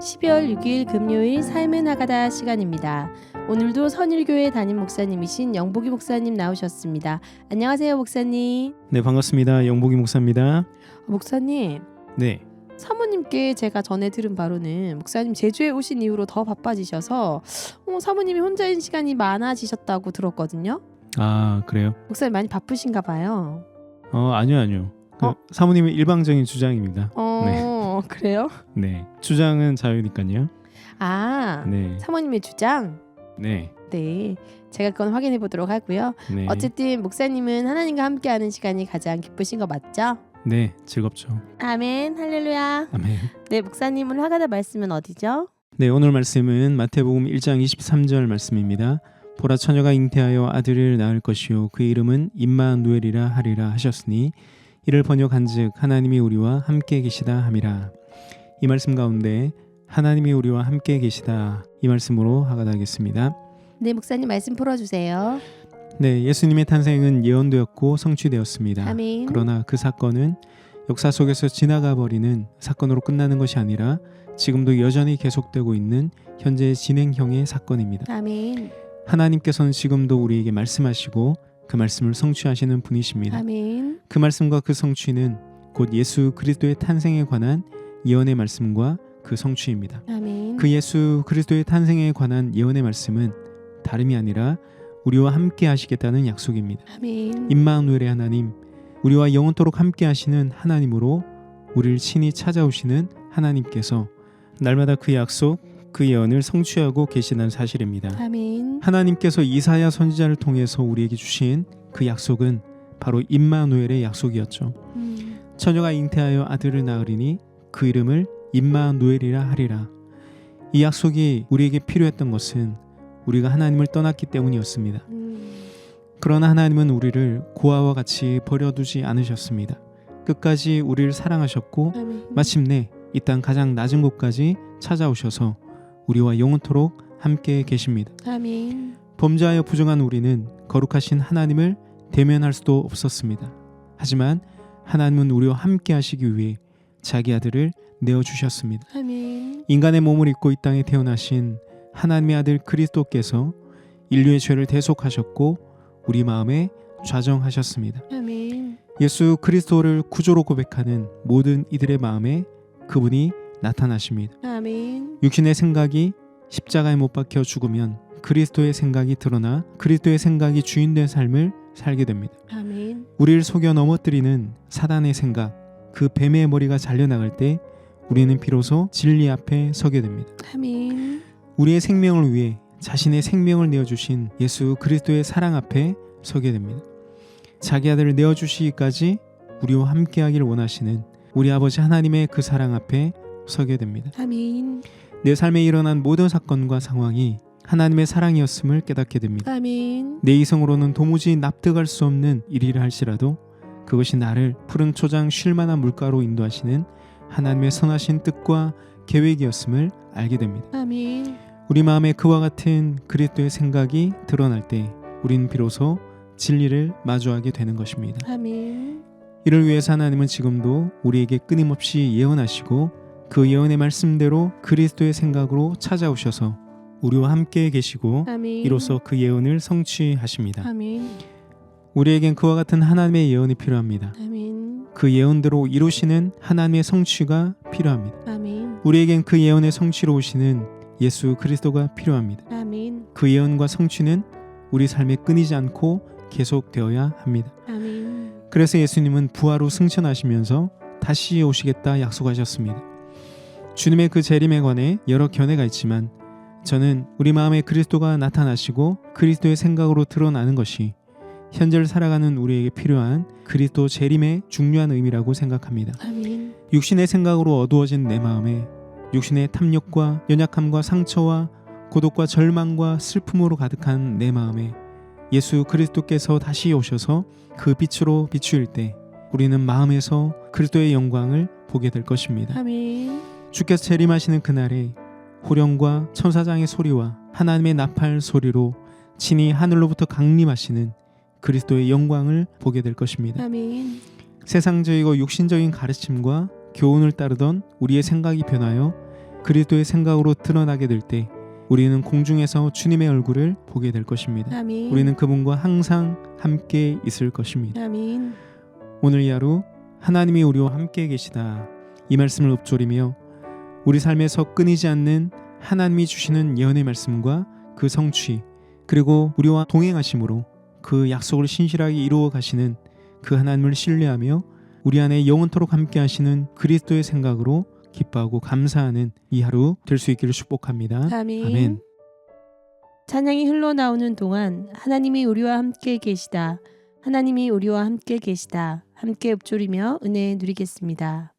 12월 6일 금요일 삶의 나가다 시간입니다. 오늘도 선일교회 담임 목사님이신 영복이 목사님 나오셨습니다. 안녕하세요, 목사님. 네 반갑습니다. 영복이 목사입니다. 목사님, 네, 사모님께 제가 전에 들은 바로는 목사님 제주에 오신 이후로 더 바빠지셔서 어, 사모님이 혼자인 시간이 많아지셨다고 들었거든요. 아 그래요? 목사님 많이 바쁘신가 봐요. 어 아니요 아니요. 그 어? 사모님의 일방적인 주장입니다. 어, 그래요? 네, 주장은 자유니까요. 아, 네, 사모님의 주장? 네, 네. 제가 그건 확인해 보도록 하고요. 네. 어쨌든 목사님은 하나님과 함께하는 시간이 가장 기쁘신 거 맞죠? 네 즐겁죠. 아멘 할렐루야. 아멘. 네 목사님 오늘 하가다 말씀은 어디죠? 네 오늘 말씀은 마태복음 1장 23절 말씀입니다. 보라 처녀가 잉태하여 아들을 낳을 것이요 그의 이름은 임마누엘이라 하리라 하셨으니 이를 번역한즉 하나님이 우리와 함께 계시다 함이라. 이 말씀 가운데 하나님이 우리와 함께 계시다 이 말씀으로 하가다하겠습니다. 네 목사님 말씀 풀어 주세요. 네, 예수님의 탄생은 예언되었고 성취되었습니다. 아멘. 그러나 그 사건은 역사 속에서 지나가 버리는 사건으로 끝나는 것이 아니라 지금도 여전히 계속되고 있는 현재 진행형의 사건입니다. 아멘. 하나님께서는 지금도 우리에게 말씀하시고 그 말씀을 성취하시는 분이십니다. 아멘. 그 말씀과 그 성취는 곧 예수 그리스도의 탄생에 관한 예언의 말씀과 그 성취입니다. 아멘. 그 예수 그리스도의 탄생에 관한 예언의 말씀은 다름이 아니라 우리와 함께 하시겠다는 약속입니다. 아멘. 임마누엘의 하나님, 우리와 영원토록 함께 하시는 하나님으로 우리를 친히 찾아오시는 하나님께서 날마다 그 약속, 그 예언을 성취하고 계시다는 사실입니다. 아멘. 하나님께서 이사야 선지자를 통해서 우리에게 주신 그 약속은 바로 임마누엘의 약속이었죠. 음. 처녀가 잉태하여 아들을 낳으리니 그 이름을 임마누엘이라 하리라. 이 약속이 우리에게 필요했던 것은 우리가 하나님을 떠났기 때문이었습니다. 음. 그러나 하나님은 우리를 고아와 같이 버려두지 않으셨습니다. 끝까지 우리를 사랑하셨고 아멘. 마침내 이 땅 가장 낮은 곳까지 찾아오셔서 우리와 영원토록 함께 계십니다. 아멘. 범죄하여 부정한 우리는 거룩하신 하나님을 대면할 수도 없었습니다. 하지만 하나님은 우리와 함께 하시기 위해 자기 아들을 내어 주셨습니다. 아멘. 인간의 몸을 입고 이 땅에 태어나신 하나님의 아들 그리스도께서 인류의 죄를 대속하셨고 우리 마음에 좌정하셨습니다. 아멘. 예수 그리스도를 구조로 고백하는 모든 이들의 마음에 그분이 나타나십니다. 아멘. 육신의 생각이 십자가에 못 박혀 죽으면 그리스도의 생각이 드러나 그리스도의 생각이 주인된 삶을 살게 됩니다. 아멘. 우리를 속여 넘어뜨리는 사단의 생각, 그 뱀의 머리가 잘려 나갈 때 우리는 비로소 진리 앞에 서게 됩니다. 아멘. 우리의 생명을 위해 자신의 생명을 내어 주신 예수 그리스도의 사랑 앞에 서게 됩니다. 자기 아들을 내어 주시기까지 우리와 함께 하기를 원하시는 우리 아버지 하나님의 그 사랑 앞에 서게 됩니다. 아멘. 내 삶에 일어난 모든 사건과 상황이 하나님의 사랑이었음을 깨닫게 됩니다. 아멘. 내 이성으로는 도무지 납득할 수 없는 일이라 할지라도 그것이 나를 푸른 초장 쉴 만한 물가로 인도하시는 하나님의 선하신 뜻과 계획이었음을 알게 됩니다. 아멘. 우리 마음에 그와 같은 그리스도의 생각이 드러날 때 우리는 비로소 진리를 마주하게 되는 것입니다. 아멘. 이를 위해서 하나님은 지금도 우리에게 끊임없이 예언하시고 그 예언의 말씀대로 그리스도의 생각으로 찾아오셔서 우리와 함께 계시고 아멘. 이로써 그 예언을 성취하십니다. 아멘. 우리에겐 그와 같은 하나님의 예언이 필요합니다. 아멘. 그 예언대로 이루시는 하나님의 성취가 필요합니다. 아멘. 우리에겐 그 예언의 성취로 오시는 예수 그리스도가 필요합니다. 아멘. 그 예언과 성취는 우리 삶에 끊이지 않고 계속되어야 합니다. 아멘. 그래서 예수님은 부활 후 승천하시면서 다시 오시겠다 약속하셨습니다. 주님의 그 재림에 관해 여러 견해가 있지만 저는 우리 마음에 그리스도가 나타나시고 그리스도의 생각으로 드러나는 것이 현재를 살아가는 우리에게 필요한 그리스도 재림의 중요한 의미라고 생각합니다. 아멘. 육신의 생각으로 어두워진 내 마음에 육신의 탐욕과 연약함과 상처와 고독과 절망과 슬픔으로 가득한 내 마음에 예수 그리스도께서 다시 오셔서 그 빛으로 비추일 때 우리는 마음에서 그리스도의 영광을 보게 될 것입니다. 아멘. 주께서 재림하시는 그날에 호령과 천사장의 소리와 하나님의 나팔 소리로 친히 하늘로부터 강림하시는 그리스도의 영광을 보게 될 것입니다. 아멘. 세상적이고 육신적인 가르침과 교훈을 따르던 우리의 생각이 변하여 그리스도의 생각으로 드러나게 될 때 우리는 공중에서 주님의 얼굴을 보게 될 것입니다. 아멘. 우리는 그분과 항상 함께 있을 것입니다. 아멘. 오늘 이 하루 하나님이 우리와 함께 계시다. 이 말씀을 읊조리며 우리 삶에서 끊이지 않는 하나님이 주시는 예언의 말씀과 그 성취 그리고 우리와 동행하심으로 그 약속을 신실하게 이루어 가시는 그 하나님을 신뢰하며 우리 안에 영원토록 함께 하시는 그리스도의 생각으로 기뻐하고 감사하는 이 하루 될 수 있기를 축복합니다. 아멘. 아멘. 찬양이 흘러나오는 동안 하나님이 우리와 함께 계시다. 하나님이 우리와 함께 계시다. 함께 읊조리며 은혜 누리겠습니다.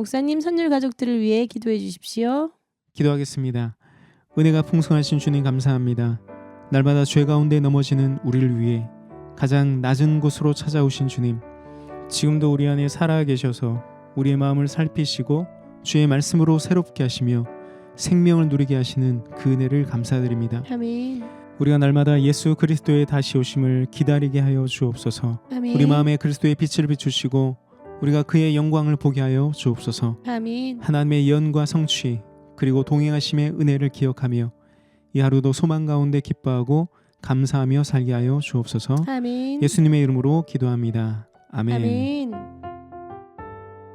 목사님 선율 가족들을 위해 기도해 주십시오. 기도하겠습니다. 은혜가 풍성하신 주님 감사합니다. 날마다 죄 가운데 넘어지는 우리를 위해 가장 낮은 곳으로 찾아오신 주님. 지금도 우리 안에 살아 계셔서 우리의 마음을 살피시고 주의 말씀으로 새롭게 하시며 생명을 누리게 하시는 그 은혜를 감사드립니다. 아멘. 우리가 날마다 예수 그리스도의 다시 오심을 기다리게 하여 주옵소서. 아멘. 우리 마음에 그리스도의 빛을 비추시고 우리가 그의 영광을 보게 하여 주옵소서. 아멘. 하나님의 예언과 성취 그리고 동행하심의 은혜를 기억하며 이 하루도 소망 가운데 기뻐하고 감사하며 살게 하여 주옵소서. 아멘. 예수님의 이름으로 기도합니다. 아멘. 아멘.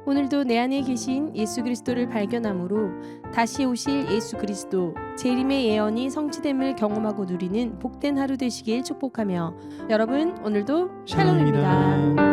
오늘도 내 안에 계신 예수 그리스도를 발견함으로 다시 오실 예수 그리스도 재림의 예언이 성취됨을 경험하고 누리는 복된 하루 되시길 축복하며 여러분 오늘도 샬롬입니다. 샬롬입니다.